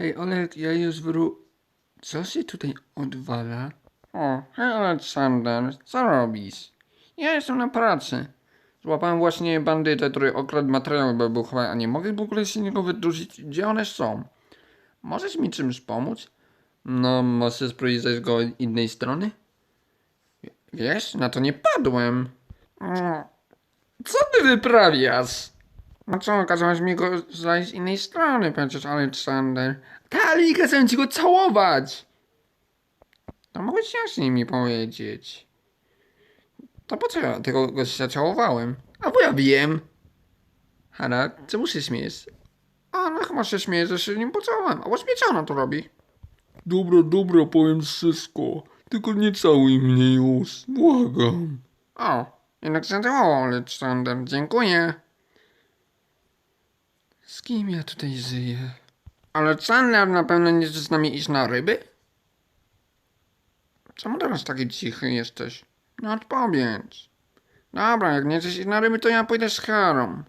Hej, Olek, ja już wró... Co się tutaj odwala? O, hej Aleksander, co robisz? Ja jestem na pracy. Złapałem właśnie bandytę, który okradł materiały wybuchowe, a nie mogę w ogóle się niego wydłużyć. Gdzie one są? Możesz mi czymś pomóc? No, może spróbować go od innej strony? Wiesz, na to nie padłem. Mm, Co ty wyprawiasz? No co, kazałeś mi go znaleźć z innej strony przecież, Aleksander. Tali, kazałem ci go całować! To mogłeś jaśniej mi powiedzieć. To po co ja tego gościa całowałem? A bo ja wiem. Hanna, czemu się śmiejesz? A no chyba się śmieje, że się nim pocałowałem. A właśnie co ona tu robi? Dobra, dobra, powiem wszystko. Tylko nie całuj mnie już, błagam. O, jednak zadziałało, Aleksander. Dziękuję. Z kim ja tutaj żyję? Aleksander na pewno nie chce z nami iść na ryby? Czemu teraz taki cichy jesteś? No odpowiedz. Dobra, jak nie chcesz iść na ryby, to ja pójdę z Harą.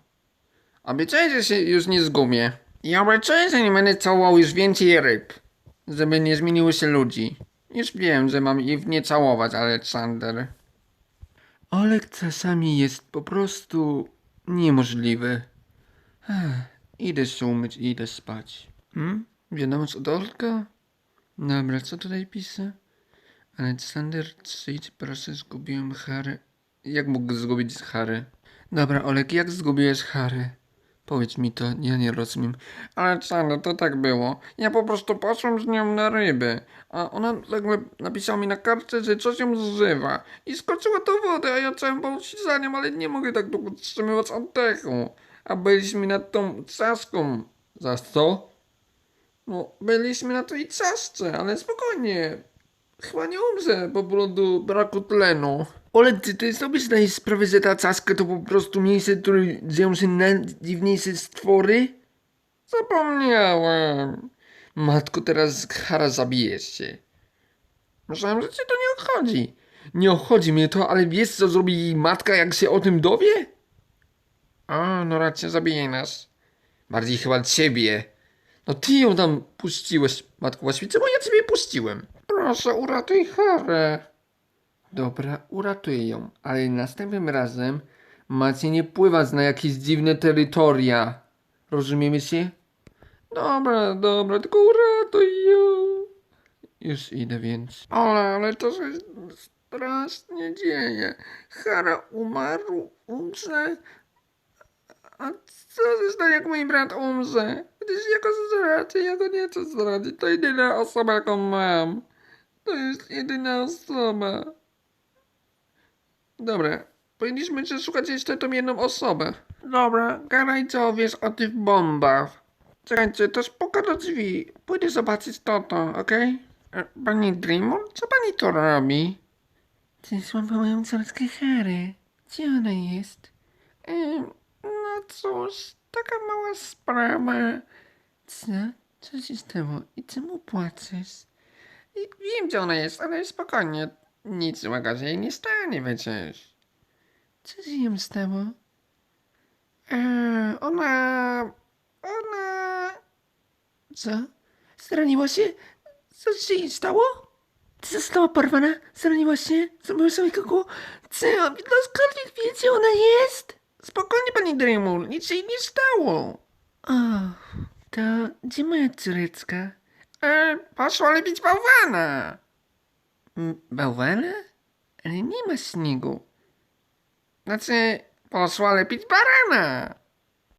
Obiecuję, że się już nie zgubię. I obiecuję, że nie będę całował już więcej ryb. Żeby nie zmieniły się ludzi. Już wiem, że mam ich nie całować, Aleksander. Olek czasami jest po prostu niemożliwy. Ech, idę się umyć i idę spać. Hmm? Wiadomość od Olka? Dobra, co tutaj pisze? Aleksander, przyjdź, proszę, zgubiłem Harry. Jak mógł zgubić Harry? Dobra, Olek, jak zgubiłeś Harry? Powiedz mi to, ja nie rozumiem. Aleksander, to tak było. Ja po prostu poszłem z nią na ryby, a ona jakby napisała mi na kartce, że coś ją zżywa. I skoczyła do wody, a ja chciałem pomóc za nią, ale nie mogę tak długo wstrzymywać oddechu. A byliśmy nad tą czaską. Za co? No, byliśmy na tej czasce, ale spokojnie. Chyba nie umrze po prostu braku tlenu. Olek, ty, sobie zdajesz sprawę, że ta caska to po prostu miejsce, w którym dzieją się najdziwniejsze stwory? Zapomniałem. Matko, teraz Hara zabijesz się. Myślałem, że cię to nie obchodzi. Nie obchodzi mnie to, ale wiesz co zrobi jej matka, jak się o tym dowie? A, no raczej zabije nas. Bardziej chyba ciebie. No ty ją tam puściłeś, matko właściwie, czemu ja ciebie puściłem? Proszę, uratuj Harę. Dobra, uratuję ją, ale następnym razem macie nie pływać na jakieś dziwne terytoria. Rozumiemy się? Dobra, dobra, tylko uratuj ją. Już idę więc. Ale, ale to się strasznie dzieje. Hara umarł, umrze. A co się stanie, jak mój brat umrze? Gdyż ja go zdradzę, ja go nie chcę zdradzić. To jedyna osoba, jaką mam. To jest jedyna osoba. Dobra, powinniśmy przeszukać jeszcze tą jedną osobę. Dobra, gadaj co wiesz o tych bombach. Czekajcie, to spoko do drzwi. Pójdę zobaczyć to, to, okej? E, Pani Dreamer, co pani tu robi? Ty złapał moją córkę Harry. Gdzie ona jest? Cóż, taka mała sprawa. Co? Co się stało? I czemu płaczesz? I wiem, gdzie ona jest, ale spokojnie. Nic złego się jej nie stanie przecież. Co się ją stało? Eee, ona... Ona... Co? Zraniła się? Co się jej stało? Czy została porwana? Zraniła się? Zrobiła sobie kogo? Co? Ktokolwiek wie, gdzie ona jest? Spokojnie, pani Dreamer, nic się nie stało. O, to gdzie moja córeczka? Eee, poszła lepić bałwana. Bałwana? Ale nie ma śniegu. Znaczy, poszła lepić barana.